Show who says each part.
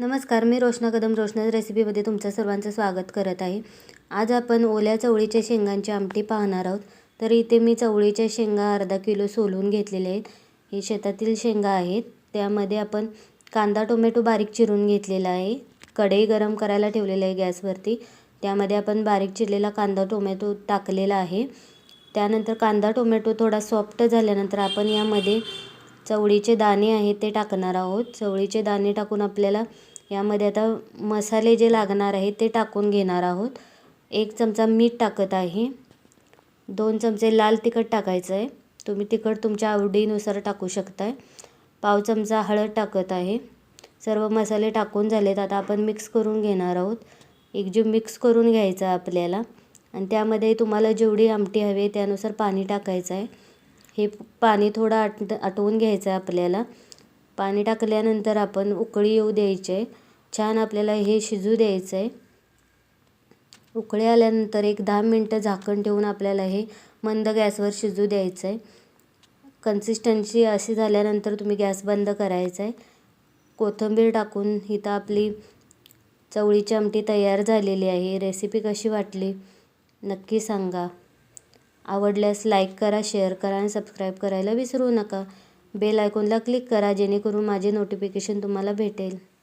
Speaker 1: नमस्कार मी रोशना कदम रोशना रेसिपीमध्ये तुमचं सर्वांचं स्वागत करत आहे. आज आपण ओल्या चवळीच्या शेंगांची आमटी पाहणार आहोत. तर इथे मी चवळीच्या शेंगा अर्धा किलो सोलून घेतलेले आहेत. हे शेतातील शेंगा आहेत. त्यामध्ये आपण कांदा टोमॅटो बारीक चिरून घेतलेला आहे. कढई गरम करायला ठेवलेलं आहे गॅसवरती. त्यामध्ये आपण बारीक चिरलेला कांदा टोमॅटो टाकलेला आहे. त्यानंतर कांदा टोमॅटो थोडा सॉफ्ट झाल्यानंतर आपण यामध्ये चवळीचे दाणे आहेत ते टाकणार आहोत. चवळीचे दाणे टाकून आपल्याला यामध्ये आता मसाले जे लागणार आहेत ते टाकून घेणार आहोत. एक चमचा मीठ टाकत आहे. दोन चमचे लाल तिखट टाकायचं आहे. तुम्ही तिखट तुमच्या आवडीनुसार टाकू शकताय. पाव चमचा हळद टाकत आहे. सर्व मसाले टाकून झालेत. आता आपण मिक्स करून घेणार आहोत. एकजीव मिक्स करून घ्यायचं आहे आपल्याला. आणि त्यामध्ये तुम्हाला जेवढी आमटी हवी आहे त्यानुसार पाणी टाकायचं आहे. हे पाणी थोडं आट आटवून घ्यायचं आहे आपल्याला. पाणी टाकल्यानंतर आपण उकळी येऊ द्यायची. आहे छान आपल्याला हे शिजू द्यायचं आहे उकळी आल्यानंतर एक दहा मिनटं झाकण ठेवून आपल्याला हे मंद गॅसवर शिजू द्यायचं आहे कन्सिस्टन्सी अशी झाल्यानंतर तुम्ही गॅस बंद करायचा आहे कोथिंबीर टाकून इथं आपली चवळीची आमटी तयार झालेली आहे. रेसिपी कशी वाटली? नक्की सांगा. आवडल्यास लाईक करा शेअर करा आणि सबस्क्राईब करायला विसरू नका. बेल आयकॉनला क्लिक करा जेणेकरून माझे नोटिफिकेशन तुम्हाला भेटेल.